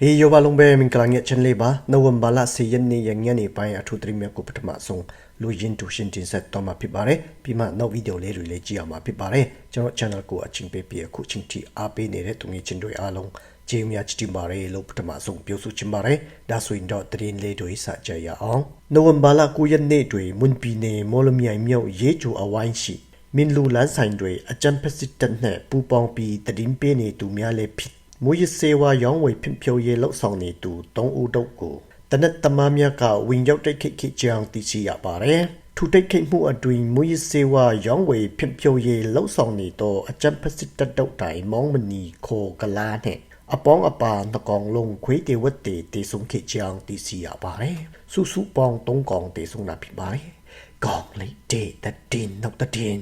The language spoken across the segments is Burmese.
ဟေးယောဘလုံးပဲမင်္ဂလာငယ်ချန်လေးပါနိုဝင်ဘာလ10ရက်နေ့ရညနေပိုင်းအထူးသတင်းများကိုပထမဆုံးလူရင်းတူရှင်းတင်ဆက်တော့မှာဖြစ်ပါတယ်ပြီးမှနောက်ဗီဒီယိုလေးတွေလည်းကြည့်အောင်မှာဖြစ်ပါတယ်ကျွန်တော် channel ကိုအချင်းပေးပြီးအခုချင်းတီအားပေးနေတဲ့သူငယ်ချင်းတွေအားလုံးကျေးဇူးများချစ်ပါတယ်လို့ပထမဆုံးပြောဆိုချင်ပါတယ်ဒါဆိုရင်တော့သတင်းလေးတွေစကြရအောင်နိုဝင်ဘာလ9ရက်နေ့တွင်မွန်ပြည်နယ်မော်လမြိုင်မြို့ရေးချိုအဝိုင်းရှိမင်လူလန်းဆိုင်တွေအကြံဖက်စစ်တပ်နဲ့ပူပေါင်းပြီးတည်င်းပေးနေသူများလည်းဖြစ် မူရစေဝါရောင်းဝယ်ဖြစ်ဖြိုးရေးလှုပ်ဆောင်နေသူ၃ဦးတို့ကိုတနက်သမားများကဝင်ရောက်တိုက်ခိတ်ခိကြောင်းသိရှိရပါတယ်။ထူတိုက်ခိတ်မှုအတွင်မူရစေဝါရောင်းဝယ်ဖြစ်ဖြိုးရေးလှုပ်ဆောင်နေသောအကြံဖက်စစ်တပ်တို့တိုင်မောင်းမနီခိုကလာနဲ့အပေါင်းအပါနှကောင်လုံးခွေးတေဝတ်တေတေဆုံခိကြောင်းသိရှိရပါတယ်။စုစုပေါင်း၃ကောင်တေဆုံတာဖြစ်ပါတယ်။ကောင်လေးတေတတင်နောက်တတင်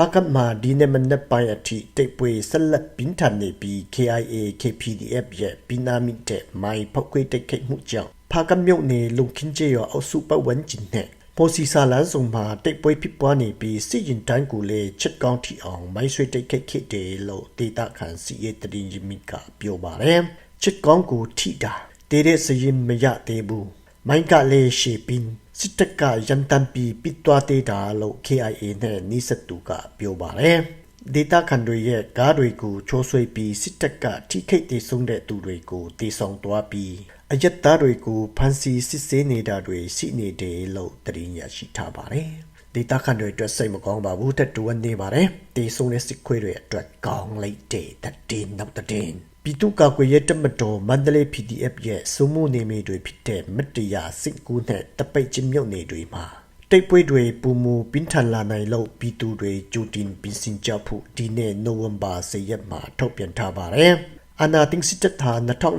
ပကတ်မာဒီနမနက်ပိုင်းအထိတိတ်ပွေဆက်လက်ပင်းထန်နေပြီး KIA KPDF ရဲ့ပီနာမီတဲ့မိုင်ဖောက်ခွေတိတ်ခိတ်မှုကြောင့်ဖာကတ်မြို့နယ်လုံခင်းကျရအောက်စုပတ်ဝန်းကျင်နဲ့ပေါ်စီစာလန်းစုံမှာတိတ်ပွေဖြစ်ပွားနေပြီးစစ်ရင်တန်းကိုလည်းချက်ကောင်းထီအောင်မိုင်းဆွေတိတ်ခိတ်ခိတ်တယ်လို့ဒေတာခန်စီရဲ့တရင်ကြီးမိကပြောပါတယ်ချက်ကောင်းကိုထိတာတေးတဲ့စရင်မရသေးဘူးမိုင်းကလည်းရှေပင်း စစ်တပ်ကရန်တမ်းပြီးပစ်သွားသေးတာလို့ KIA နဲ့နီးစပ်သူကပြောပါတယ်။ဒေတာခန်တွေရဲ့ကားတွေကိုချိုးဆွေးပြီးစစ်တပ်ကထိခိတ်တည်ဆုံးတဲ့သူတွေကိုတည်ဆောင်သွားပြီးအယက်သားတွေကိုဖမ်းဆီးစစ်ဆေးနေတာတွေရှိနေတယ်လို့သတင်းရရှိထားပါတယ်။ဒေတာခန်တွေအတွက်စိတ်မကောင်းပါဘူးတက်တူနေပါတယ်။တည်ဆုံးတဲ့စစ်ခွေးတွေအတွက်ကောင်းလိုက်တဲ့တည်နောက်တည် ပြည်သူ့ကာကွယ်ရေးတပ်မတော်မန္တလေး PDF ရဲ့စုမှုနေမီတွေဖြစ်တဲ့မတ္တရာစစ်ကူနဲ့တပိတ်ချင်းမြုပ်နေတွေမှာတိတ်ပွဲတွေပူမူပင်းထန်လာနိုင်လို့ပြည်သူတွေကြိုတင်ပြင်ဆင်ကြဖို့ဒီနေ့နိုဝင်ဘာ10ရက်မှာထုတ်ပြန်ထားပါတယ်။အနာတင်စစ်တပ်ဟာ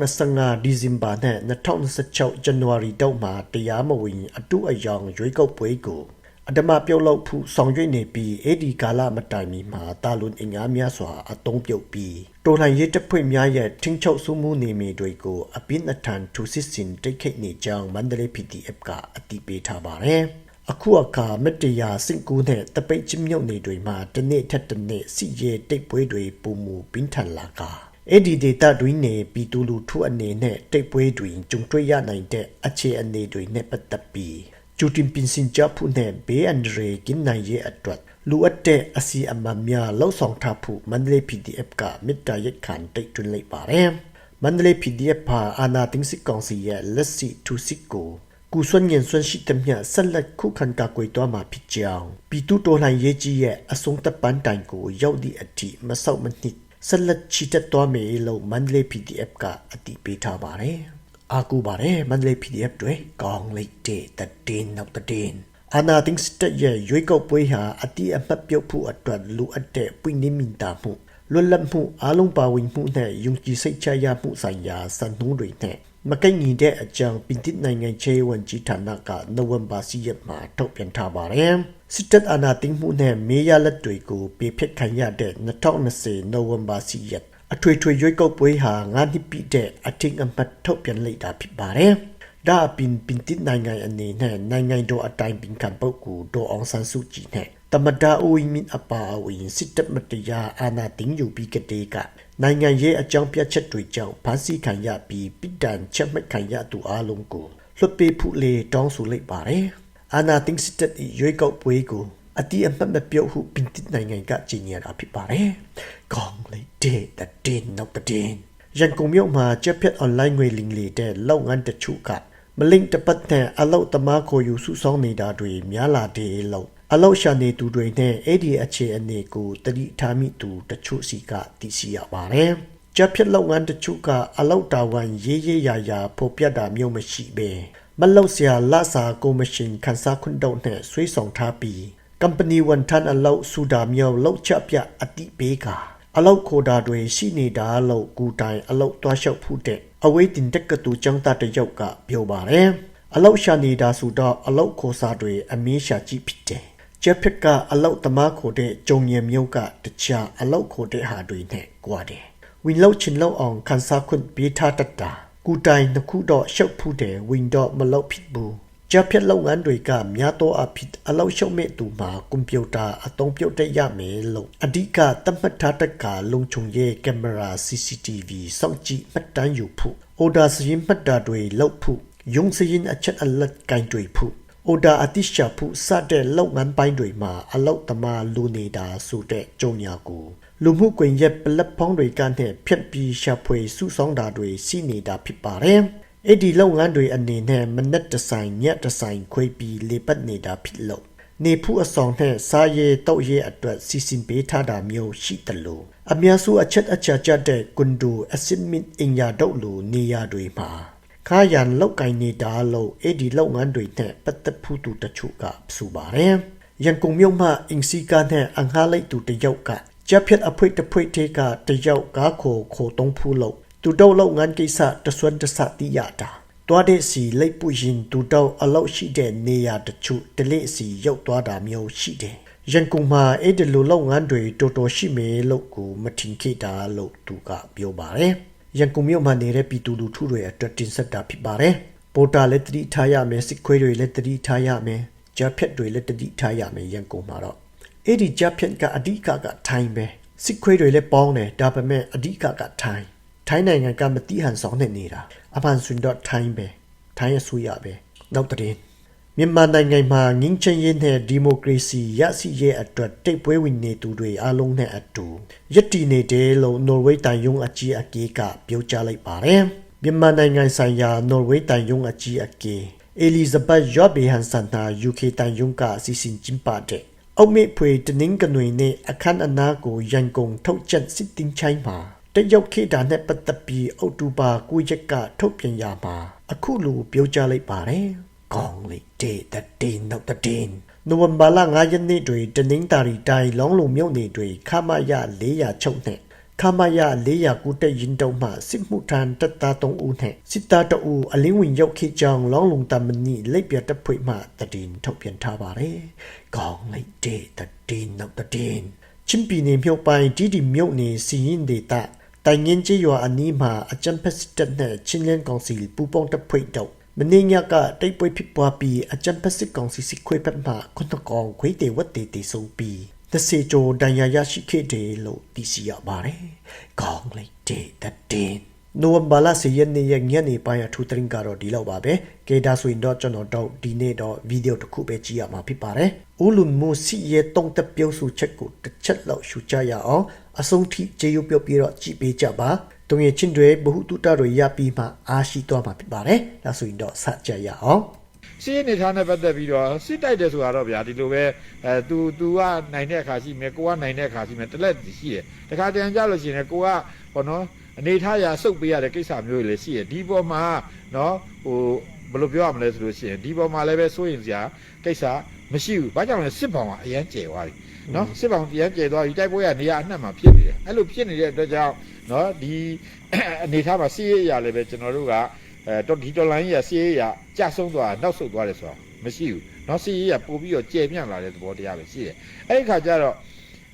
2025ဒီဇင်ဘာနဲ့2026ဇန်နဝါရီတောက်မှာတရားမဝင်အတူအယောင်ရွေးကောက်ပွဲကို အတမပြုတ်လောက်ဖို့ဆောင်ရွက်နေပြီးအဲ့ဒီကာလမတိုင်မီမှာတာလွန်အင်အားများစွာအသုံးပြုတ်ပြီးတော်လှန်ရေးတပ်ဖွဲ့များရဲ့ထင်းချုပ်စုမှုနေမီတွေကိုအပြင်းအထန်ထူစစ်ဆင်တိတ်ခိတ်နေကြောင်းမန္တလေး PDF ကအတည်ပြုထားပါတယ်။အခုအခါမတရာစင်ကူနဲ့တပိတ်ချင်းမြုပ်နေတွေမှာတစ်နေ့ထက်တစ်နေ့စီရဲတိတ်ပွဲတွေပုံမူပင်းထန်လာကအဲ့ဒီဒေတာတွင်နေပြည်သူလူထုအနေနဲ့တိတ်ပွဲတွင်ကြုံတွေ့ရနိုင်တဲ့အခြေအနေတွေနဲ့ပတ်သက်ပြီး ကျူတင်ပင်စင်ကြဖို့နဲ့ဘေးအန္တရာယ်ကင်းနိုင်ရဲ့အတွက်လူအပ်တဲ့အစီအမံများလှုပ်ဆောင်ထားဖို့မန္တလေး PDF ကမေတ္တာရက်ခံတိတ်တွင်လိုက်ပါတယ်မန္တလေး PDF ဟာအာနာတင်းစစ်ကောင်စီရဲ့လက်စီထူစစ်ကိုကုဆွန်ငင်ဆွန်ရှိတမြဆက်လက်ခုခံကာကွယ်သွားမှာဖြစ်ကြောင်းပြည်သူတော်လှန်ရေးကြီးရဲ့အဆုံးသက်ပန်းတိုင်ကိုရောက်သည့်အထိမဆောက်မနစ်ဆက်လက်ချီတက်သွားမယ်လို့မန္တလေး PDF ကအတည်ပြုထားပါတယ် အာကူပါတယ်မန္တလေး PDF တွေကောင်းလိုက်တဲ့တည်င်းနောက်တည်င်းအာနာတင်းစတက်ရဲ့ရွေးကောက်ပွဲဟာအတိအမှတ်ပြုတ်ဖို့အတွက်လိုအပ်တဲ့ပွင့်နေမိတာမှုလွတ်လပ်မှုအားလုံးပါဝင်မှုနဲ့ယုံကြည်စိတ်ချရမှုဆိုင်ရာစံနှုန်းတွေနဲ့မကိန်းညီတဲ့အကြောင်းပြည်သစ်နိုင်ငံချေဝန်ကြီးဌာနကနိုဝင်ဘာ10ရက်မှာထုတ်ပြန်ထားပါတယ် စစ်တပ်အာဏာသိမ်းမှုနဲ့မေးရလက်တွေကိုပြစ်ဖက်ခံရတဲ့2020နိုဝင်ဘာ10ရက်အထွေထွေရွေးကောက်ပွဲဟာငါးနှစ်ပြည့်တဲ့အထင်အမှတ်ထုတ်ပြန်လိုက်တာဖြစ်ပါတယ်။ဒါအပြင်ပင်တိနိုင်ငံအနေနဲ့နိုင်ငံတော်အတိုင်းပင်ခံပုဂ္ဂိုလ်ဒေါ်အောင်ဆန်းစုကြည်နဲ့တမဒါအိုဝီမင်အပါအဝင်စစ်တပ်မတရားအာဏာသိမ်းယူပြီးကတည်းကနိုင်ငံရေးအကြောင်းပြချက်တွေကြောင့်ဖမ်းဆီးခံရပြီးပိတံချက်မှတ်ခံရသူအလုံးကိုလွှတ်ပေးဖို့လေတောင်းဆိုလိုက်ပါတယ်။ အာဏာသိမ်းစစ်တပ်၏ရွေးကောက်ပွဲကိုအတိအမှတ်မပြုတ်ဟုပင်တိနိုင်ငံကကြီးညာတာဖြစ်ပါတယ်။ကောင်းလေတဲ့တဲ့နောက်တဲ့ရန်ကုန်မြို့မှာချက်ဖြတ်အွန်လိုင်းငွေလင်းလေတဲ့လောက်ငန်းတချို့ကမလင့်တပတ်တဲ့အလောက်သမားကိုယူစုဆောင်းနေတာတွေများလာတယ်လို့အလောက်ရှာနေသူတွေနဲ့အဲ့ဒီအခြေအနေကိုတတိထားမိသူတချို့စီကသိရှိရပါတယ်။ချက်ဖြတ်လောက်ငန်းတချို့ကအလောက်တာဝန်ရေးရေးရာရာပေါ်ပြတာမျိုးမရှိပဲ မလောက်စရာလစာကိုမရှင်ခန်းစားခွန်းတော့နဲ့ဆွေးဆောင်ထားပြီး company ဝန်ထမ်းအလောက်စူတာမြောက်လောက်ချပြအတိပေးကအလောက်ခိုတာတွေရှိနေတာလို့ကူတိုင်အလောက်သွားလျှောက်ဖူးတဲ့အဝေးတင်တက်ကတူကျောင်းသားတယောက်ကပြောပါတယ်အလောက်ရှာနေတာဆိုတော့အလောက်ခိုစာတွေအမင်းရှာကြည့်ဖြစ်တယ်ဂျက်ဖစ်ကအလောက်သမားခိုတဲ့ဂျုံရမျိုးကတခြားအလောက်ခိုတဲ့ဟာတွေနဲ့ကွာတယ်ဝင်လောက်ချင်လောက်အောင်ခန်းစားခွင့်ပေးထားတတ်တာ ကူတိုင်တစ်ခုတော့ရှုပ်ဖူးတယ်ဝင်တော့မလောက်ဖြစ်ဘူးကြက်ဖြတ်လုပ်ငန်းတွေကများသောအဖြစ်အလောက်ရှုံမဲ့သူမှာကွန်ပျူတာအသုံးပြုတ်တတ်ရမယ်လို့အဓိကသတ်မှတ်ထားတဲ့ကလုံခြုံရေးကင်မရာ CCTV စောင့်ကြည့်မှတ်တမ်းယူဖို့အိုဒါစရင်မှတ်တာတွေလောက်ဖို့ယုံစရင်အချက်အလက်ကင်တွေဖို့အိုဒါအတိရှာဖို့စတဲ့လောက်ငန်းပိုင်းတွေမှာအလောက်တမလူနေတာဆိုတဲ့ကြုံညာကို လူမှုကွန်ရက်ပလက်ဖောင်းတွေကနဲ့ဖြတ်ပြီးရှာဖွေစုဆောင်းတာတွေရှိနေတာဖြစ်ပါတယ်။အဲ့ဒီလုပ်ငန်းတွေအနေနဲ့မနက်တဆိုင်ညက်တဆိုင်ခွေပြီးလေပတ်နေတာဖြစ်လို့နေဖူးအဆောင်နဲ့စားရဲတောက်ရဲအတွက်စီစဉ်ပေးထားတာမျိုးရှိတယ်လို့အများစုအချက်အချာကျတဲ့ကွန်ဒိုအစစ်မစ်အင်ယာဒုတ်လိုနေရာတွေမှာခါရန်လောက်ကင်နေတာလို့အဲ့ဒီလုပ်ငန်းတွေနဲ့ပတ်သက်ဖူးသူတချို့ကဆိုပါတယ်ရန်ကုန်မြို့မှာအင်စီကာနဲ့အငှားလိုက်သူတယောက်က ကြက်ဖြတ်အဖွေတဖွေတေကတယောက်ကားခိုခိုတုံးဖူးလို့သူတော့လုပ်ငန်းကိစ္စတဆွမ်းတစတိရတာတွားတဲ့စီလိပ်ပူရင်တူတော့အလောက်ရှိတဲ့နေရာတချို့တလိစီရောက်သွားတာမျိုးရှိတယ်။ရန်ကုန်မှာအဲ့ဒီလိုလုပ်ငန်းတွေတော်တော်ရှိမယ်လို့ကိုမထင်ခဲ့တာလို့သူကပြောပါတယ်။ရန်ကုန်မြို့မှာနေတဲ့ပြည်သူလူထုတွေအတွက်တင်ဆက်တာဖြစ်ပါတယ်။ပေါ်တာလည်းတတိထားရမယ်စစ်ခွေးတွေလည်းတတိထားရမယ်ကြားဖြတ်တွေလည်းတတိထားရမယ်ရန်ကုန်မှာတော့ အဲ့ဒီကြားဖြတ်ကအဓိကကထိုင်းပဲစစ်ခွေးတွေလည်းပေါင်းတယ်ဒါပေမဲ့အဓိကကထိုင်းထိုင်းနိုင်ငံကမတိဟန်ဆောင်နေနေတာအပန်ဆွန်တော့ထိုင်းပဲထိုင်းအစိုးရပဲနောက်တဲ့မြန်မာနိုင်ငံမှာငင်းချင်ရေးနဲ့ဒီမိုကရေစီရရှိရေးအတွက်တိတ်ပွဲဝင်နေသူတွေအလုံးနဲ့အတူယက်တီနေတယ်လို့နော်ဝေးတိုင်ယုံအကြီးအကဲကပြောကြားလိုက်ပါတယ်မြန်မာနိုင်ငံဆိုင်ရာနော်ဝေးတိုင်ယုံအကြီးအကဲအလီဇဘတ်ယော့ဘေဟန်ဆန်နာ UK တိုင်ယုံကအစီအစဉ်ကျင်းပတဲ့ အောက်မေဖွေတနင်္ဂနွေနေ့အခမ်းအနားကိုရန်ကုန်ထုတ်ချက်စစ်တင်ချိုင်းမှာတရုတ်ခေတ်ဒါနဲ့ပတ်သက်ပြီးအောက်တိုဘာ9ရက်ကထုတ်ပြန်ရမှာအခုလိုပြောကြားလိုက်ပါတယ်။ကောင်းလေတေတတင်းနောက်တတင်းနိုဝင်ဘာလ9ရက်နေ့တွင်တနင်္သာရီတိုင်းလောင်းလုံမြို့နယ်တွင်ခမရ400ချုပ်နှင့် ခမရ400ကုတက်ရင်တုံးမှစစ်မှုထမ်းတပ်သား3ဦးနှင့်စစ်သား2ဦးအလင်းဝင်ရောက်ခေကြောင်းလောင်းလုံတမနီလက်ပြတပ်ဖွဲ့မှတည်င်းထုတ်ပြန်ထားပါတယ်။ကောင်းလေတေတတင်းနောက်တတင်းချင်းပြည်နယ်မြို့ပိုင်းတီဒီမြို့နယ်စီရင်ဒေတာတိုင်ငင်းကြီးရွာအနီးမှာအကြံဖက်စစ်တပ်နဲ့ချင်းလင်းကောင်စီပူပေါင်းတပ်ဖွဲ့တို့မင်းညကတိတ်ပွဲဖြစ်ပွားပြီးအကြံဖက်စစ်ကောင်စီစစ်ခွေးပတ်မှခွန်းတကောင်ခွေးတေဝတ်တေတေဆုံးပြီး သစေချိုဒဏ်ရာရရှိခဲ့တယ်လို့သိရှိရပါတယ်။ကောင်းလိုက်တဲ့တဲ့တင်နိုဝင်ဘာလ10ရက်နေ့ရက်ညနေပိုင်းအထူးသတင်းကတော့ဒီလောက်ပါပဲ။ကေဒါဆိုရင်တော့ကျွန်တော်တို့ဒီနေ့တော့ဗီဒီယိုတစ်ခုပဲကြည့်ရမှာဖြစ်ပါတယ်။ဦးလွန်မိုစီရဲ့တုံးတက်ပြုံးစုချက်ကိုတစ်ချက်လောက်ရှုကြရအောင်အဆုံးထိကြေးရုပ်ပြောပြီးတော့ကြည့်ပေးကြပါ။တုံးရဲ့ချင်းတွေဘ ഹു တုတတွေရပြီးမှအားရှိသွားမှာဖြစ်ပါတယ်။ဒါဆိုရင်တော့စကြရအောင်။ စီးနေထားနဲ့ပတ်သက်ပြီးတော့စစ်တိုက်တယ်ဆိုတာတော့ဗျာဒီလိုပဲအဲ तू तू ကနိုင်တဲ့အခါရှိမယ်ကိုကနိုင်တဲ့အခါရှိမယ်တလက်ရှိတယ်တခါတန်ကြလို့ရှိရင်ကိုကဘောနော်အနေထားရာစုပ်ပေးရတဲ့ကိစ္စမျိုးတွေလည်းရှိတယ်ဒီပေါ်မှာနော်ဟိုဘယ်လိုပြောရမလဲဆိုလို့ရှိရင်ဒီပေါ်မှာလည်းပဲစိုးရင်စရာကိစ္စမရှိဘူးဘာကြောင့်လဲစစ်ပောင်ကအရန်ကျယ်သွားပြီနော်စစ်ပောင်အရန်ကျယ်သွားပြီတိုက်ပွဲကနေရာအနှံ့မှာဖြစ်နေတယ်အဲ့လိုဖြစ်နေတဲ့အတွက်ကြောင့်နော်ဒီအနေထားမှာစီးရရလည်းပဲကျွန်တော်တို့က အဲတော့ဒီတော်လိုင်းကြီးကစီးရေးရကြဆုံးသွားနောက်ဆုတ်သွားတယ်ဆိုတာမရှိဘူးနောက်စီးရေးရပို့ပြီးတော့ကျယ်ပြန့်လာတဲ့သဘောတရားပဲရှိတယ်အဲ့ဒီခါကျတော့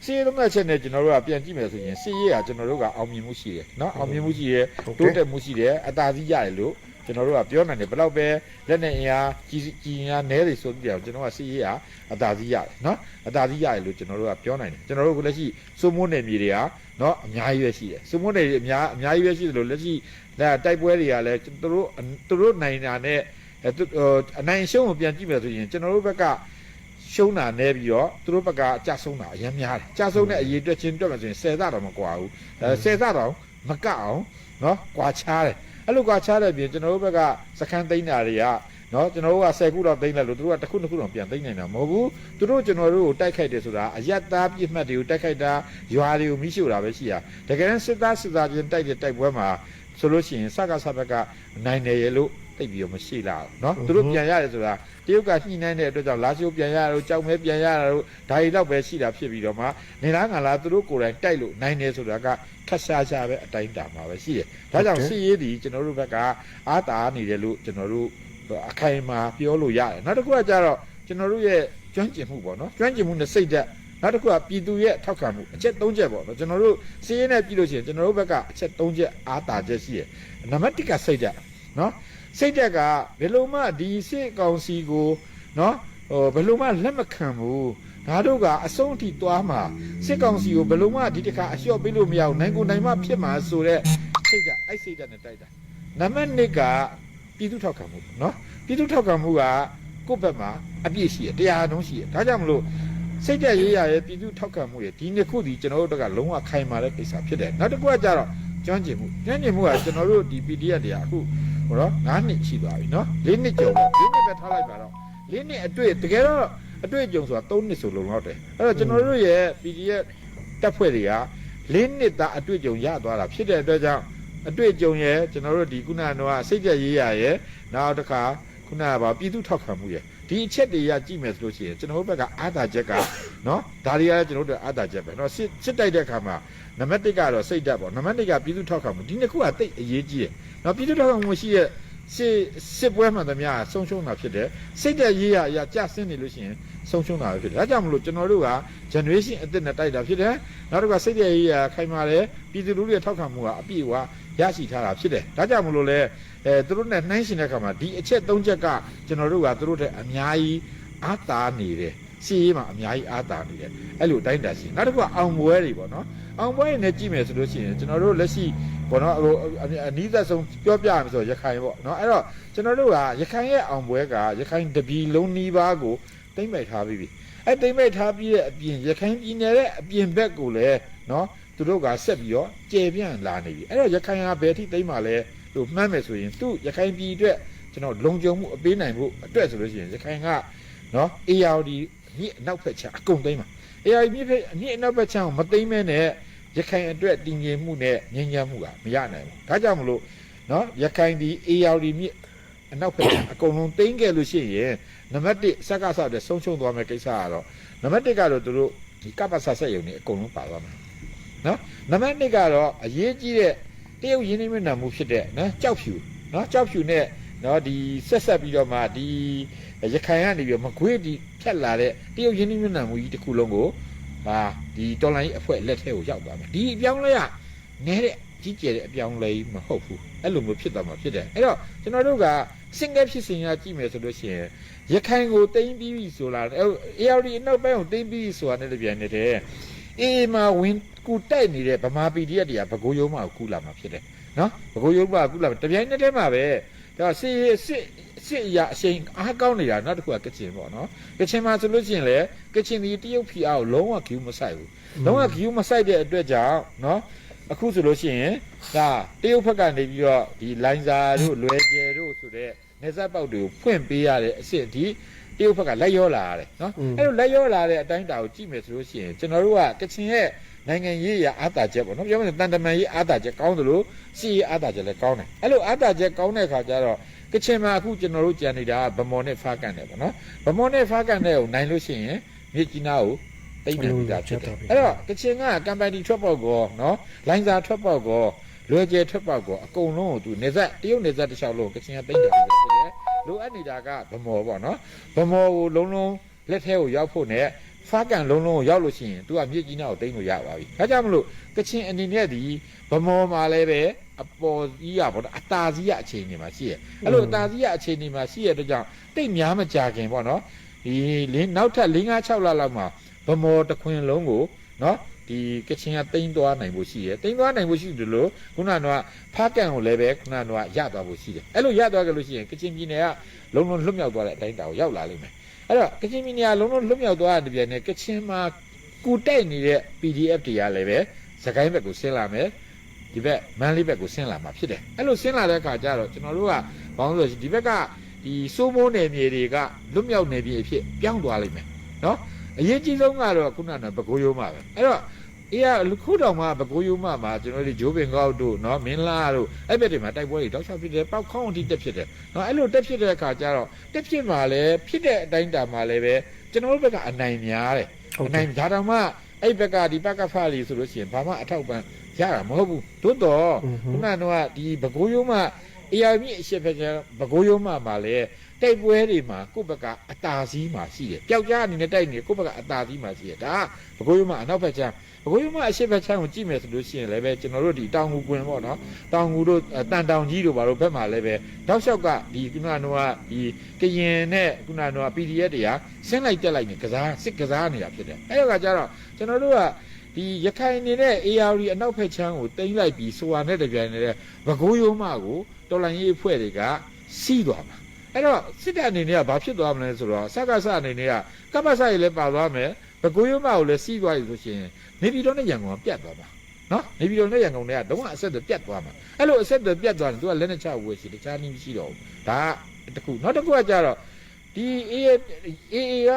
စီးရေးသုံးသပ်ချက်နဲ့ကျွန်တော်တို့ကပြန်ကြည့်မယ်ဆိုရင်စီးရေးကကျွန်တော်တို့ကအောင်မြင်မှုရှိတယ်နော်အောင်မြင်မှုရှိတယ်တိုးတက်မှုရှိတယ်အသာစီးရတယ်လို့ကျွန်တော်တို့ကပြောနိုင်တယ်ဘလောက်ပဲလက်နဲ့အင်အားကြီးကြီးများနဲတယ်ဆိုပြီးတော့ကျွန်တော်ကစီးရေးကအသာစီးရတယ်နော်အသာစီးရတယ်လို့ကျွန်တော်တို့ကပြောနိုင်တယ်ကျွန်တော်တို့ကလက်ရှိစုံမိုးနယ်မြေတွေကနော်အများကြီးပဲရှိတယ်စုံမိုးနယ်တွေအများအများကြီးပဲရှိတယ်လို့လက်ရှိ ဒါတိုက်ပွဲတွေကလည်းသူတို့သူတို့နိုင်တာနဲ့အဲသူဟိုအနိုင်ရှုံးကိုပြန်ကြည့်မယ်ဆိုရင်ကျွန်တော်တို့ဘက်ကရှုံးတာနဲပြီးတော့သူတို့ဘက်ကအကြဆုံးတာအများများတယ်အကြဆုံးတဲ့အရေးအတွက်ချင်းတွက်မယ်ဆိုရင်10ဆတော့မကွာဘူးအဲ10ဆတော့မကအောင်နော်ကွာချားတယ်အဲ့လိုကွာချားတဲ့အပြင်ကျွန်တော်တို့ဘက်ကစခန်းသိမ်းတာတွေကနော်ကျွန်တော်တို့က10ခုတော့သိမ်းလိုက်လို့သူတို့ကတစ်ခုနှစ်ခုတော့ပြန်သိမ်းနိုင်တာမဟုတ်ဘူးသူတို့ကျွန်တော်တို့ကိုတိုက်ခိုက်တယ်ဆိုတာအယက်သားပြစ်မှတ်တွေကိုတိုက်ခိုက်တာရွာတွေကိုမိရှို့တာပဲရှိတာတကယ်တမ်းစစ်သားစစ်သားချင်းတိုက်တဲ့တိုက်ပွဲမှာ ဆိုလို့ရှိရင်စကားစဘက်ကနိုင်တယ်ရလို့တိတ်ပြီးတော့မရှိလာဘူးเนาะသူတို့ပြန်ရတယ်ဆိုတာတရုတ်ကညှိနှိုင်းတဲ့အတွက်ကြောင့်လာရှိုးပြန်ရတာတို့ကြောက်မဲပြန်ရတာတို့ဒါရီတော့ပဲရှိတာဖြစ်ပြီးတော့မှနေလားငါလားသူတို့ကိုယ်တိုင်တိုက်လို့နိုင်တယ်ဆိုတာကခက်ရှားရှားပဲအတိုင်းတာမှာပဲရှိတယ်ဒါကြောင့်စီရေးဒီကျွန်တော်တို့ဘက်ကအာတာနေတယ်လို့ကျွန်တော်တို့အခိုင်အမာပြောလို့ရတယ်နောက်တစ်ခုကကြတော့ကျွန်တော်တို့ရဲ့ကျွမ်းကျင်မှုပေါ့နော်ကျွမ်းကျင်မှုနဲ့စိတ်ဓာတ် နောက်တစ်ခုကပြည်သူရဲ့ထောက်ခံမှုအချက်၃ချက်ပေါ့နော်ကျွန်တော်တို့စီးရင်နဲ့ပြည်လို့ရှိရင်ကျွန်တော်တို့ဘက်ကအချက်၃ချက်အားတာချက်ရှိတယ်နံပါတ်၁ကစိတ်ဓာတ်နော်စိတ်ဓာတ်ကဘယ်လိုမှဒီစစ်ကောင်စီကိုနော်ဟိုဘယ်လိုမှလက်မခံဘူးဒါတို့ကအဆုံးအထိသွားမှာစစ်ကောင်စီကိုဘယ်လိုမှဒီတစ်ခါအလျှော့ပေးလို့မရဘူးနိုင်ကိုနိုင်မှဖြစ်မှာဆိုတော့စိတ်ဓာတ်အဲ့စိတ်ဓာတ်နဲ့တိုက်တာ နံပါတ်1ကပြည်သူထောက်ခံမှုเนาะပြည်သူထောက်ခံမှုကကိုယ့်ဘက်မှာအပြည့်ရှိတယ်တရားနှုံးရှိတယ်ဒါကြောင့်မလို့ စိတ်တက်ရေးရရဲ့ပြည်သူထောက်ခံမှုရဲ့ဒီနှစ်ခုဒီကျွန်တော်တို့ကလုံးဝခိုင်မာတဲ့ကိစ္စဖြစ်တယ်နောက်တစ်ခုကကြတော့ကျွမ်းကျင်မှုကျွမ်းကျင်မှုကကျွန်တော်တို့ဒီ PDF တွေကအခုဟိုတော့9နှစ်ရှိသွားပြီเนาะ4နှစ်ကျော်ပေါ့4နှစ်ပဲထားလိုက်ပါတော့4နှစ်အတွေ့တကယ်တော့အတွေ့အကြုံဆိုတာ3နှစ်ဆိုလုံလောက်တယ်အဲ့တော့ကျွန်တော်တို့ရဲ့ PDF တက်ဖွဲ့တွေက၄နှစ်သားအတွေ့အကြုံရသွားတာဖြစ်တဲ့အတွက်ကြောင့်အတွေ့အကြုံရဲ့ကျွန်တော်တို့ဒီခုနကတော့စိတ်ကြရေးရရဲ့နောက်တစ်ခါခုနကပါပြည်သူထောက်ခံမှုရဲ့ ဒီအချက်တွေကကြည့်မယ်ဆိုလို့ရှိရင်ကျွန်တော်တို့ဘက်ကအာသာချက်ကနော်ဒါတွေကလည်းကျွန်တော်တို့အာသာချက်ပဲနော်စစ်စစ်တိုက်တဲ့အခါမှာနံပါတ်1ကတော့စိတ်ဓာတ်ပေါ့နံပါတ်2ကပြည်သူထောက်ခံမှုဒီနှစ်ခုကတိတ်အရေးကြီးတယ်နော်ပြည်သူထောက်ခံမှုရှိရဲ့ စစ်စစ်ပွဲမှန်သမျှဆုံးရှုံးတာဖြစ်တယ်စိတ်ဓာတ်ရေးရအရာကြဆင်းနေလို့ရှိရင်ဆုံးရှုံးတာပဲဖြစ်တယ်ဒါကြောင့်မလို့ကျွန်တော်တို့က generation အသစ်နဲ့တိုက်တာဖြစ်တယ်နောက်တစ်ခါစိတ်ဓာတ်ရေးရခိုင်မာတယ်ပြည်သူလူထုရဲ့ထောက်ခံမှုကအပြည့်အဝရရှိထားတာဖြစ်တယ်ဒါကြောင့်မလို့လဲအဲသူတို့နဲ့နှိုင်းရှင်တဲ့အခါမှာဒီအချက်၃ချက်ကကျွန်တော်တို့ကသူတို့တဲ့အများကြီးအားတာနေတယ်စီရေးမှာအများကြီးအားတာနေတယ်အဲ့လိုတိုင်းတာရှိနောက်တစ်ခုကအောင်ပွဲတွေပေါ့နော် အောင်ပွဲတွေနဲ့ကြည့်မယ်ဆိုလို့ရှိရင်ကျွန်တော်တို့လက်ရှိဘောနော်ဟိုအနီးသက်ဆုံးပြောပြရမယ်ဆိုရခိုင်ပေါ့နော်အဲ့တော့ကျွန်တော်တို့ကရခိုင်ရဲ့အောင်ပွဲကရခိုင်တပြည်လုံးနီးပါးကိုတိမ့်ပိုက်ထားပြီးပြီအဲ့တိမ့်ပိုက်ထားပြီးတဲ့အပြင်ရခိုင်ပြည်နယ်ရဲ့အပြင်ဘက်ကိုလည်းနော်သူတို့ကဆက်ပြီးတော့ကျေပြန့်လာနေပြီအဲ့တော့ရခိုင်ကဘယ်ထိတိမ့်မှလဲလို့မှန်းမယ်ဆိုရင်သူ့ရခိုင်ပြည်အတွက်ကျွန်တော်လုံခြုံမှုအပေးနိုင်မှုအတွက်ဆိုလို့ရှိရင်ရခိုင်ကနော် ARD မြစ်အနောက်ဖက်ချမ်းအကုန်သိမ့်ပါ ARD မြစ်ဖက်မြစ်အနောက်ဖက်ချမ်းကိုမသိမ့်မဲနဲ့ ရခိုင်အတွက်တည်ငြိမ်မှုနဲ့ငြိမ်းချမ်းမှုကမရနိုင်ဘူးဒါကြောင့်မလို့နော်ရခိုင်ဒီ ARD မြစ်အနောက်ဖက်ချမ်းအကုန်လုံးသိမ့်ခဲ့လို့ရှိရင်နံပါတ်1စက်ကစတဲ့ဆုံးရှုံးသွားမယ့်ကိစ္စကတော့နံပါတ်1ကတော့သူတို့ဒီကပ္ပဆဆက်ယုံနေအကုန်လုံးပါသွားမှာနော်နံပါတ်2ကတော့အရေးကြီးတဲ့တရုတ်ရင်းနှီးမြှုပ်နှံမှုဖြစ်တဲ့နော်ကြောက်ဖြူနော်ကြောက်ဖြူနဲ့နော်ဒီဆက်ဆက်ပြီးတော့မှဒီရခိုင်ကနေပြီးတော့မကွေးဒီဖြတ်လာတဲ့တရုတ်ရင်းနှီးမြှုပ်နှံမှုကြီးတစ်ခုလုံးကို ဟာဒီတော်လိုင်းအဖွဲ့လက်ထဲကိုရောက်သွားမှာဒီအပြောင်းလဲကနဲတဲ့ကြီးကျယ်တဲ့အပြောင်းလဲမဟုတ်ဘူးအဲ့လိုမျိုးဖြစ်သွားမှာဖြစ်တယ်အဲ့တော့ကျွန်တော်တို့က single ဖြစ်စဉ်ရကြည့်မယ်ဆိုလို့ရှိရင်ရခိုင်ကိုတိမ့်ပြီးပြီဆိုလာအဲ ARD အနောက်ပိုင်းကိုတိမ့်ပြီးဆိုတာနဲ့တပြိုင်နက်တည်းအေးမှာဝင်ကူတိုက်နေတဲ့ဗမာ PDF တွေကဘကိုးရုံးမှာကူလာမှာဖြစ်တယ်နော်ဘကိုးရုံးမှာကူလာမှာတပြိုင်နက်တည်းမှာပဲ ဒါစစ်စစ်စစ်အရာအချိန်အားကောင်းနေတာနောက်တစ်ခုကကချင်ပေါ့နော်ကချင်မှာဆိုလို့ရှိရင်လေကချင်ဒီတရုတ်ဖီအားကိုလုံးဝဂီးမဆိုင်ဘူးလုံးဝဂီးမဆိုင်တဲ့အတွက်ကြောင့်နော်အခုဆိုလို့ရှိရင်ဒါတရုတ်ဘက်ကနေပြီးတော့ဒီလိုင်းစာတို့လွယ်ကျယ်တို့ဆိုတဲ့နေဆက်ပေါက်တွေကိုဖွင့်ပေးရတဲ့အစ်စ်ဒီတရုတ်ဘက်ကလက်ရောလာရတယ်နော်အဲ့လိုလက်ရောလာတဲ့အတိုင်းတာကိုကြည့်မယ်ဆိုလို့ရှိရင်ကျွန်တော်တို့ကကချင်ရဲ့ နိုင်ငံရေးရအာတာချက်ပေါ့နော်ပြောမယ်ဆိုတန်တမန်ရေးအာတာချက်ကောင်းသလိုစီရေးအာတာချက်လည်းကောင်းတယ်အဲ့လိုအာတာချက်ကောင်းတဲ့အခါကျတော့ကချင်မှာအခုကျွန်တော်တို့ကြံနေတာကဗမော်နဲ့ဖားကန်တယ်ပေါ့နော်ဗမော်နဲ့ဖားကန်တဲ့ကိုနိုင်လို့ရှိရင်မြေကြီးနားကိုတိတ်နေပြီတာဖြစ်တယ်အဲ့တော့ကချင်ကကမ်ပဏီထွက်ပေါက်ကောနော်လိုင်းစာထွက်ပေါက်ကောလွယ်ကျယ်ထွက်ပေါက်ကောအကုန်လုံးကိုသူနေဆက်တရုတ်နေဆက်တစ်လျှောက်လုံးကချင်ကတိတ်တယ်ဖြစ်တယ်လိုအပ်နေတာကဗမော်ပေါ့နော်ဗမော်ကိုလုံးလုံးလက်ထဲကိုရောက်ဖို့နဲ့ ဖားကန်လုံးလုံးကိုရောက်လို့ရှိရင် तू ကမြေကြီးနားကိုတိတ်လို့ရပါပြီဒါကြောင့်မလို့ကချင်အနေနဲ့ဒီဗမော်မှာလည်းပဲအပေါ်ကြီးရပေါ့နော်အတာကြီးရအခြေအနေမှာရှိရအဲ့လိုအတာကြီးရအခြေအနေမှာရှိရတဲ့ကြောင့်တိတ်များမကြခင်ပေါ့နော်ဒီလင်းနောက်ထပ်၄၅6လလောက်မှာဗမော်တစ်ခွင်လုံးကိုနော်ဒီကချင်ကတိမ့်သွားနိုင်ဖို့ရှိရတိမ့်သွားနိုင်ဖို့ရှိတယ်လို့ခုနကတော့ဖားကန်ကိုလည်းပဲခုနကတော့ရသွားဖို့ရှိတယ်အဲ့လိုရသွားကြလို့ရှိရင်ကချင်ပြည်နယ်ကလုံးလုံးလွတ်မြောက်သွားတဲ့အတိုင်းတာကိုရောက်လာလိမ့်မယ် အဲ့တော့ကချင်ပြည်နယ်ကလုံးလုံးလွတ်မြောက်သွားတဲ့ပြည်နယ်ကချင်မှာကူတိုက်နေတဲ့ PDF တွေကလည်းပဲစကိုင်းဘက်ကိုဆင်းလာမယ်ဒီဘက်မန်းလေးဘက်ကိုဆင်းလာမှာဖြစ်တယ်အဲ့လိုဆင်းလာတဲ့အခါကျတော့ကျွန်တော်တို့ကဘာလို့လဲဆိုဒီဘက်ကဒီစိုးမိုးနယ်မြေတွေကလွတ်မြောက်နယ်မြေအဖြစ်ပြောင်းသွားလိမ့်မယ်နော်အရေးကြီးဆုံးကတော့ခုနကဘကိုးရိုးမှာပဲအဲ့တော့ အေးကခုတောင်မှဘကိုးယုံမမှာကျွန်တော်တို့ဂျိုးပင်ကောက်တို့နော်မင်းလားတို့အဲ့ဘက်တွေမှာတိုက်ပွဲတွေတောက်ချဖြစ်တယ်ပောက်ခေါင်းအထိတက်ဖြစ်တယ်နော်အဲ့လိုတက်ဖြစ်တဲ့အခါကျတော့တက်ဖြစ်မှာလဲဖြစ်တဲ့အတိုင်းတာမှာလဲပဲကျွန်တော်တို့ဘက်ကအနိုင်များတယ်အနိုင်ဒါတောင်မှအဲ့ဘက်ကဒီဘက်ကဖလီဆိုလို့ရှိရင်ဘာမှအထောက်ပံ့ရတာမဟုတ်ဘူးသို့တော့ခုနကတော့ဒီဘကိုးယုံမအေယာမြင့်အရှိဖက်ကဘကိုးယုံမမှာလဲ တိုက်ပွဲတွေမှာကိုယ့်ဘက်ကအတာစည်းမှာရှိတယ်ပျောက်ကြားအနေနဲ့တိုက်နေကိုယ့်ဘက်ကအတာစည်းမှာရှိတယ်ဒါကဘကိုးရိုးမှအနောက်ဘက်ကျဘကိုးရိုးမှအရှိဖက်ချမ်းကိုကြည့်မယ်ဆိုလို့ရှိရင်လည်းပဲကျွန်တော်တို့ဒီတောင်ငူကွင်ပေါ့နော်တောင်ငူတို့အဲတန်တောင်ကြီးတို့ဘာလို့ဘက်မှာလည်းပဲတောက်လျှောက်ကဒီခုနကတော့ဒီကရင်နဲ့ခုနကတော့ PDF တွေကဆင်းလိုက်တက်လိုက်နေကစားစစ်ကစားနေတာဖြစ်တယ်အဲ့ဒါကကြတော့ကျွန်တော်တို့ကဒီရခိုင်နေတဲ့ AR အနောက်ဖက်ချမ်းကိုတင်လိုက်ပြီးဆိုတာနဲ့တပြိုင်နက်တည်းဘကိုးရိုးမကိုတော်လန်ရေးအဖွဲ့တွေကစီးသွားမှာ အဲ့တော့စစ်တပ်အနေနဲ့ကဘာဖြစ်သွားမလဲဆိုတော့စကားစအနေနဲ့ကကပ္ပစရေးလည်းပါသွားမယ်ဘကိုးရုံမကိုလည်းစီးသွားပြီဆိုရှင်နေပြည်တော်နဲ့ရန်ကုန်ကပြတ်သွားမှာနော်နေပြည်တော်နဲ့ရန်ကုန်တွေကတော့အဆက်အသွယ်ပြတ်သွားမှာအဲ့လိုအဆက်အသွယ်ပြတ်သွားရင်သူကလက်နဲ့ချဝယ်ရှိတခြားနည်းမရှိတော့ဘူးဒါကတစ်ခုနောက်တစ်ခုကကြတော့ဒီအေးအေးက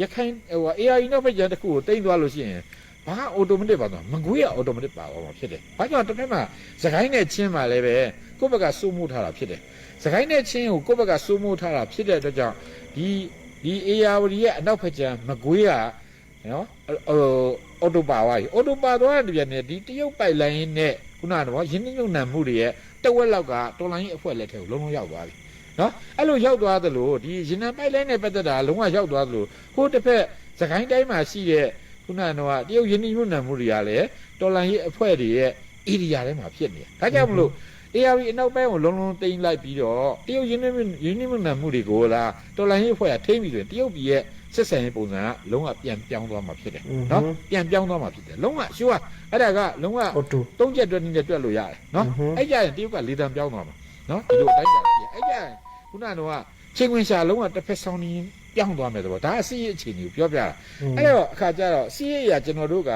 ရခိုင်ဟို AI နောက်ဘက်ကျန်တစ်ခုကိုတိမ့်သွားလို့ရှိရင်ဘာအော်တိုမက်တစ်ပါသွားမကွေးကအော်တိုမက်တစ်ပါသွားမှာဖြစ်တယ်။ဘာကြောင့်တစ်ဖက်မှာစကိုင်းနဲ့ချင်းမှာလည်းပဲကိုယ့်ဘက်ကစိုးမိုးထားတာဖြစ်တယ်။ စကိုင်းနဲ့ချင်းကိုကိုယ့်ဘက်ကစိုးမိုးထားတာဖြစ်တဲ့အတွက်ကြောင့်ဒီဒီ AR ရဲ့အနောက်ဘက်ကျန်မကွေးကနော်ဟိုအော်တိုပါသွားပြီ။အော်တိုပါသွားတဲ့ပြန်နဲ့ဒီတရုတ်ပိုက်လိုင်းနဲ့ခုနကတော့ရင်းနှီးမြှုပ်နှံမှုတွေရဲ့တဝက်လောက်ကတော်လိုင်းရဲ့အဖွဲ့လက်ထဲကိုလုံးလုံးရောက်သွားပြီ။နော်အဲ့လိုရောက်သွားသလိုဒီရင်နံပိုက်လိုင်းနဲ့ပတ်သက်တာလုံးဝရောက်သွားသလိုဟိုတစ်ဖက်စကိုင်းတိုင်းမှာရှိတဲ့ခုနကတော့တရုတ်ရင်းနှီးမြှုပ်နှံမှုတွေကလည်းတော်လိုင်းရဲ့အဖွဲ့တွေရဲ့ area ထဲမှာဖြစ်နေတယ်။ဒါကြောင့်မလို့ ARV အနောက်ပိုင်းကိုလုံးလုံးတိမ့်လိုက်ပြီးတော့တရုတ်ရင်းနှီးမြှုပ်ရင်းနှီးမြှုပ်နှံမှုတွေကိုလားတော်လိုင်းရဲ့အဖွဲ့ကထိမ့်ပြီးဆိုရင်တရုတ်ပြည်ရဲ့ဆက်ဆံရေးပုံစံကလုံးဝပြန်ပြောင်းသွားမှာဖြစ်တယ်နော်ပြန်ပြောင်းသွားမှာဖြစ်တယ်လုံးဝရှိုးကအဲ့ဒါကလုံးဝအော်တိုသုံးချက်တွက်နည်းနဲ့တွက်လို့ရတယ်နော်အင်းဟွန်းအဲ့ကြရင်တရုတ်ကလေတံပြောင်းသွားမှာနော်ဒီလိုအတိုင်းကြာရှိတယ်အဲ့ကြရင်ခုနကတော့ချိန်ဝင်ရှာလုံးဝတစ်ဖက်ဆောင်နေပြောင်းသွားမယ်တော့ဒါအစီအအခြေအနေကိုပြောပြတာအဲ့တော့အခါကျတော့စီးရရကျွန်တော်တို့က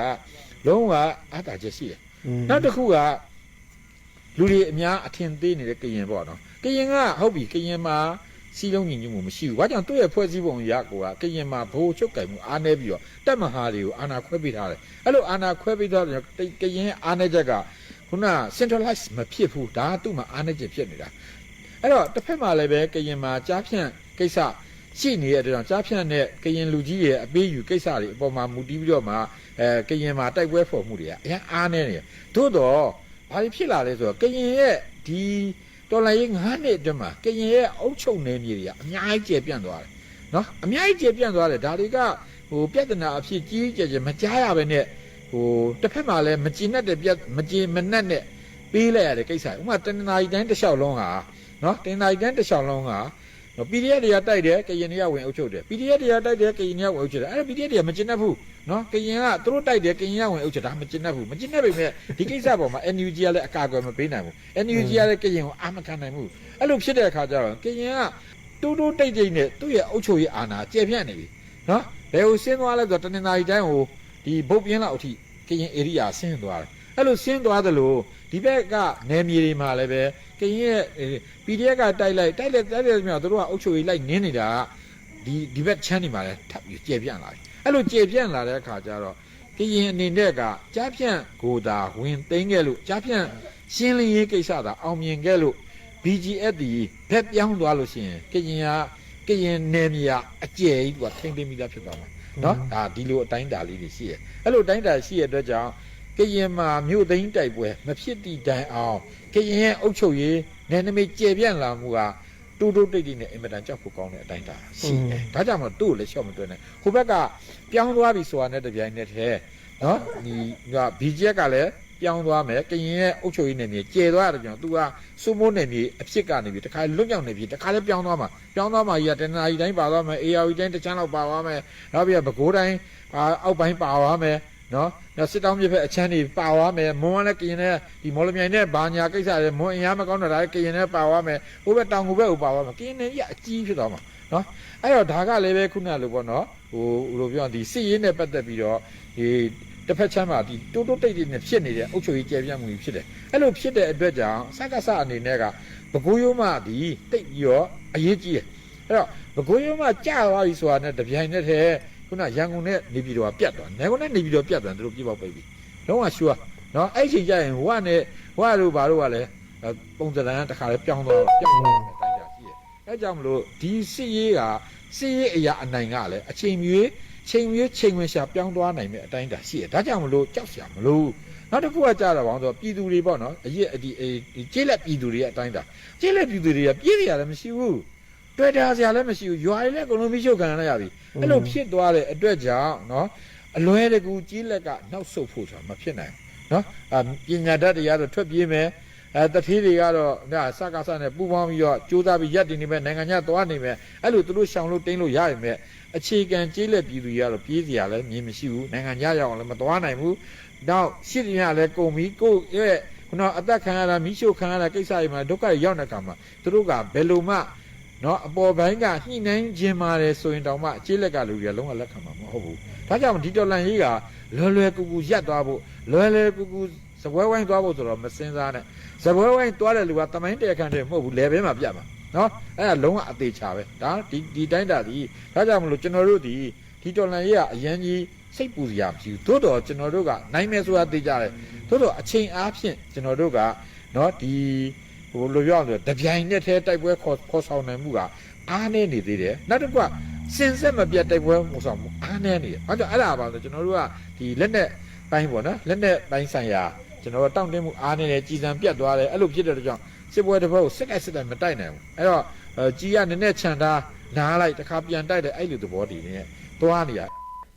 လုံးဝအားတာချက်ရှိတယ်နောက်တစ်ခုက လူတွေအများအထင်သေးနေတဲ့ကရင်ပေါ့နော်ကရင်ကဟုတ်ပြီကရင်မှာစီလုံးညီညွတ်မှုမရှိဘူး။ဘာကြောင့်သူ့ရဲ့ဖွဲ့စည်းပုံရကိုကကရင်မှာဘိုးချုပ်ကင်မှုအားနေပြီးတော့တက်မဟာတွေကိုအာဏာခွဲပေးထားတယ်။အဲ့လိုအာဏာခွဲပေးထားတဲ့ကရင်အားနေချက်ကခုန centralize မဖြစ်ဘူးဒါကသူ့မှာအားနည်းချက်ဖြစ်နေတာအဲ့တော့တစ်ဖက်မှာလည်းပဲကရင်မှာကြားဖြန့်ကိစ္စရှိနေတဲ့အတွက်ကြောင့်ကြားဖြန့်နဲ့ကရင်လူကြီးရဲ့အပေးယူကိစ္စတွေအပေါ်မှာမူတည်ပြီးတော့မှအဲကရင်မှာတိုက်ပွဲဖော်မှုတွေကအရင်အားနေတယ်သို့တော့ ဘာဖြစ်လာလဲဆိုတော့ကရင်ရဲ့ဒီတော်လိုင်းရေး9နှစ်အတွင်းမှာကရင်ရဲ့အုပ်ချုပ်နေမြေတွေကအများကြီးကျေပြန့်သွားတယ်နော်အများကြီးကျေပြန့်သွားတယ်ဒါတွေကဟိုပြဿနာအဖြစ်ကြီးကြီးကျယ်ကျယ်မကြားရဘဲနဲ့ဟိုတစ်ဖက်မှာလည်းမကျင်နဲ့တဲ့ပြက်မကျင်မနဲ့နဲ့ပေးလိုက်ရတဲ့ကိစ္စဥပမာတနင်္လာရီတိုင်းတစ်လျှောက်လုံးဟာနော်တနင်္လာရီတိုင်းတစ်လျှောက်လုံးဟာနော် PDF တွေကတိုက်တယ်ကရင်တွေကဝင်အုပ်ချုပ်တယ် PDF တွေကတိုက်တယ်ကရင်တွေကဝင်အုပ်ချုပ်တယ်အဲ့ဒါ PDF တွေကမကျင်တတ်ဘူး နော်ကရင်ကသူတို့တိုက်တယ်ကရင်ကဝင်အုပ်ချုပ်တာမကျင်တတ်ဘူးမကျင်တတ်ပေမဲ့ဒီကိစ္စပေါ်မှာ NUG ကလည်းအကာအကွယ်မပေးနိုင်ဘူး NUG ကလည်းကရင်ကိုအာမခံနိုင်ဘူးအဲ့လိုဖြစ်တဲ့အခါကျတော့ကရင်ကတူတူတိတ်တိတ်နဲ့သူ့ရဲ့အုပ်ချုပ်ရေးအာဏာကျေပြန့်နေပြီနော်ဘယ်ကိုဆင်းသွားလဲဆိုတော့တနင်္လာရီတိုင်းကိုဒီဗုတ်ပြင်းလောက်အထိကရင်ဧရိယာဆင်းသွားတယ်အဲ့လိုဆင်းသွားသလိုဒီဘက်ကနေမြေတွေမှာလည်းပဲကရင်ရဲ့ PDF ကတိုက်လိုက်တိုက်လိုက်တိုက်လိုက်မြောက်သူတို့ကအုပ်ချုပ်ရေးလိုက်နင်းနေတာက ဒီဒီဘက်ချမ်းနေမှာလဲထပ်ပြီးကျေပြန့်လာတယ်အဲ့လိုကျေပြန့်လာတဲ့အခါကျတော့ကရင်အနေနဲ့ကကြားပြန့်ကိုသာဝင်သိမ်းခဲ့လို့ကြားပြန့်ရှင်းလင်းရေးကိစ္စသာအောင်မြင်ခဲ့လို့ BGF ဒီဘက်ပြောင်းသွားလို့ရှိရင်ကရင်ကကရင်နယ်မြေကအကျယ်ကြီးသူကထိမ့်သိမ်းပြီးသားဖြစ်သွားမှာနော်ဒါဒီလိုအတိုင်းတာလေးတွေရှိတယ်အဲ့လိုအတိုင်းတာရှိရတဲ့အတွက်ကြောင့်ကရင်မှာမြို့သိမ်းတိုက်ပွဲမဖြစ်သည့်တိုင်အောင်ကရင်ရဲ့အုပ်ချုပ်ရေးနယ်နိမိတ်ကျေပြန့်လာမှုက တူတူတိတ်တိတ်နဲ့အင်မတန်ကြောက်ဖို့ကောင်းတဲ့အတိုင်းတာရှိတယ်ဒါကြောင့်မလို့သူ့ကိုလည်းရှော့မတွဲနဲ့ဟိုဘက်ကပြောင်းသွားပြီဆိုတာနဲ့တပြိုင်နက်တည်းနော်ဒီက BGF ကလည်းပြောင်းသွားမယ်ကရင်ရဲ့အုပ်ချုပ်ရေးနယ်မြေကျေသွားတဲ့ကြောင့်သူကစုမိုးနယ်မြေအဖြစ်ကနေပြီးတခါလွတ်မြောက်နေပြီတခါလည်းပြောင်းသွားမှာပြောင်းသွားမှာကြီးကတနင်္လာရီတိုင်းပါသွားမယ် AR တိုင်းတစ်ချမ်းလောက်ပါသွားမယ်နောက်ပြီးတော့ပဲကိုးတိုင်းအာအောက်ပိုင်းပါသွားမယ်နော် နောက်စစ်တောင်းမြစ်ဖက်အချမ်းတွေပါသွားမယ်မွန်းကလည်းကရင်နဲ့ဒီမော်လမြိုင်နဲ့ဘာညာကိစ္စတွေမွန်းအင်အားမကောင်းတော့ဒါလည်းကရင်နဲ့ပါသွားမယ်ဟိုဘက်တောင်ကိုဘက်ကိုပါသွားမယ်ကရင်နဲ့ကြီးအကြီးဖြစ်သွားမှာနော်အဲ့တော့ဒါကလည်းပဲခုနလိုပေါ့နော်ဟိုဘယ်လိုပြောရဒီစစ်ရေးနဲ့ပတ်သက်ပြီးတော့ဒီတစ်ဖက်ချမ်းမှာဒီတိုးတိုးတိတ်တိတ်နဲ့ဖြစ်နေတဲ့အုပ်ချုပ်ရေးကြဲပြန့်မှုကြီးဖြစ်တယ်အဲ့လိုဖြစ်တဲ့အတွက်ကြောင့်စကားစအနေနဲ့ကဘကိုးရိုးမဒီတိတ်ပြီးတော့အရေးကြီးတယ်အဲ့တော့ဘကိုးရိုးမကြာသွားပြီဆိုတာနဲ့တပြိုင်နက်တည်း ခုနရန်ကုန်နဲ့နေပြည်တော်ကပြတ်သွားတယ်။ရန်ကုန်နဲ့နေပြည်တော်ပြတ်သွားတယ်သူတို့ပြပောက်ပိတ်ပြီ။လုံးဝရှူးနော်အဲ့ချိန်ကျရင်ဟိုကနဲ့ဟိုကတို့ဘာတို့ကလည်းပုံစံတန်းတစ်ခါလေးပြောင်းသွားပြောင်းသွားတယ်တိုင်းတာရှိတယ်။အဲကြောင့်မလို့ဒီစစ်ရေးကစစ်ရေးအရာအနိုင်ကလည်းအချိန်မြွေးချိန်မြွေးချိန်ဝင်ရှာပြောင်းသွားနိုင်မဲ့အတိုင်းတာရှိတယ်။ဒါကြောင့်မလို့ကြောက်စရာမလိုဘူး။နောက်တစ်ခုကကြာတော့ဘောင်းဆိုပြည်သူတွေပေါ့နော်အရေးဒီကျေးလက်ပြည်သူတွေရဲ့အတိုင်းတာကျေးလက်ပြည်သူတွေကပြည်စရာလည်းမရှိဘူး။ တွေ့တာစရာလည်းမရှိဘူးရွာတွေလည်းအကုန်လုံးမိရှုပ်ခံရရပြီအဲ့လိုဖြစ်သွားတဲ့အတွက်ကြောင့်နော်အလွဲတကူကြီးလက်ကနှောက်ဆုတ်ဖို့ဆိုတာမဖြစ်နိုင်ဘူးနော်အာပညာတတ်တရားတော့ထွက်ပြေးမယ်အဲတတိတွေကတော့ဒါစကားစနဲ့ပူပေါင်းပြီးတော့ကြိုးစားပြီးရက်တည်နေမဲ့နိုင်ငံခြားသွားနေမဲ့အဲ့လိုသူတို့ရှောင်လို့တင်းလို့ရရင်မဲ့အခြေခံကြေးလက်ပြည်သူတွေကတော့ပြေးစရာလည်းမြင်မရှိဘူးနိုင်ငံခြားရောက်အောင်လည်းမသွားနိုင်ဘူးနောက်ရှစ်တင်ရလည်းကုန်ပြီးကိုယ့်ရဲ့ခုနအသက်ခံရတာမိရှုခံရတာကိစ္စတွေမှာဒုက္ခတွေရောက်နေကြမှာသူတို့ကဘယ်လိုမှ နော်အပေါ်ပိုင်းကညှိနှိုင်းခြင်းပါတယ်ဆိုရင်တောင်မှအခြေလက်ကလူတွေကလုံးဝလက်ခံမှာမဟုတ်ဘူးဒါကြောင့်ဒီတော်လန်ကြီးကလွယ်လွယ်ကူကူရက်သွားဖို့လွယ်လွယ်ကူကူစပွဲဝိုင်းသွားဖို့ဆိုတော့မစင်စားနဲ့စပွဲဝိုင်းသွားတဲ့လူကတမိုင်းတရားခံတယ်မဟုတ်ဘူးလေဘဲမှာပြတ်မှာနော်အဲ့ဒါလုံးဝအသေးချပဲဒါဒီဒီတိုင်းတာဒီဒါကြောင့်မလို့ကျွန်တော်တို့ဒီဒီတော်လန်ကြီးကအရန်ကြီးစိတ်ပူစရာမရှိဘူးသို့တော်ကျွန်တော်တို့ကနိုင်မယ်ဆိုတာသိကြတယ်သို့တော်အချိန်အားဖြင့်ကျွန်တော်တို့ကနော်ဒီ ဟိုလိုပြောအောင်ဆိုတပြိုင်နက်တည်းတိုက်ပွဲခေါ်ခေါ်ဆောင်နိုင်မှုကအားနေနေသေးတယ်နောက်တစ်ခုကစင်ဆက်မပြတ်တိုက်ပွဲမှုဆောင်မှုအားနေနေတယ်ဘာကြောင့်အဲ့ဒါပါဆိုကျွန်တော်တို့ကဒီလက်နဲ့ပိုင်းပေါ့နော်လက်နဲ့ပိုင်းဆိုင်ရာကျွန်တော်တို့တောင့်တင်းမှုအားနေတယ်ကြည်စံပြတ်သွားတယ်အဲ့လိုဖြစ်တဲ့အတွက်ကြောင့်စစ်ပွဲတစ်ပတ်ကိုစစ်ကိုက်စစ်တိုင်းမတိုက်နိုင်ဘူးအဲ့တော့အဲကြီးကနည်းနည်းခြံထားနားလိုက်တစ်ခါပြန်တိုက်တယ်အဲ့လိုသဘောတည်နေသွားနေရ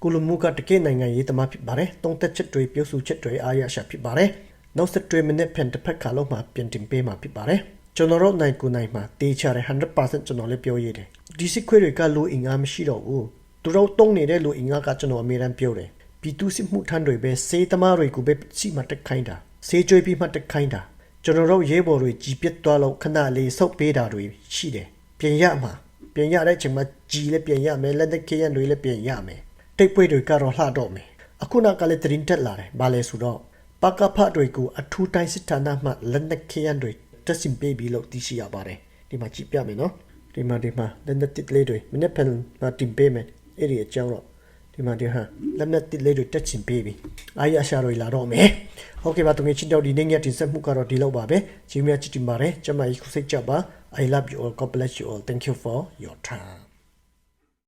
ကိုလိုမူကတကယ့်နိုင်ငံရေးသမားဖြစ်ပါတယ်။တုံးသက်ချက်တွေပြုစုချက်တွေအားရရှာဖြစ်ပါတယ်။ နောက်ဆက်တွဲမိနစ်ဖန်တစ်ဖက်ခါလုံးမှာပြင်တင်ပေးမှာဖြစ်ပါတယ်။ကျွန်တော်တို့နိုင်ကိုနိုင်မှာတေချာတဲ့100%ကျွန်တော်လည်းပြောရတယ်။ဒီစစ်ခွေးတွေကလိုအင်အားမရှိတော့ဘူး။သူတို့တုံးနေတဲ့လိုအင်အားကကျွန်တော်အမြဲတမ်းပြောတယ်။ပြည်သူစစ်မှုထမ်းတွေပဲစေးသမားတွေကိုပဲစီမတက်ခိုင်းတာ။စေးကြွေးပြီးမှတက်ခိုင်းတာ။ကျွန်တော်တို့ရဲဘော်တွေကြီးပြတ်သွားလို့ခဏလေးဆုတ်ပေးတာတွေရှိတယ်။ပြင်ရမှာပြင်ရတဲ့အချိန်မှာကြီးလည်းပြင်ရမယ်လက်နက်ခဲယံတွေလည်းပြင်ရမယ်တိတ်ပွေတွေကတော့လှတော့မယ်အခုနောက်ကလည်းသတင်းတက်လာတယ်ဘာလဲဆိုတော့ ပကဖတ်တွေကိုအထူးတိုင်းစစ်ဌာနမှလက်နက်ခဲယံတွေတက်စင်ပေးပြီးလို့သိရှိရပါတယ်ဒီမှာကြည့်ပြမယ်နော်ဒီမှာဒီမှာလက်နက်တစ်လေးတွေမနေ့ဖန်မှာတင်ပေးမယ်အဲ့ဒီအကြောင်းတော့ဒီမှာဒီဟာလက်နက်တစ်လေးတွေတက်ချင်ပေးပြီအားရရှာတွေလာတော့မယ်ဟုတ်ကဲ့ပါသူငယ်ချင်းတို့ဒီနေ့ညတင်ဆက်မှုကတော့ဒီလောက်ပါပဲကြီးမြတ်ချစ်တင်ပါတယ်ကျမကြီးခုစိတ်ကြပါ I love you all God bless you all thank you for your time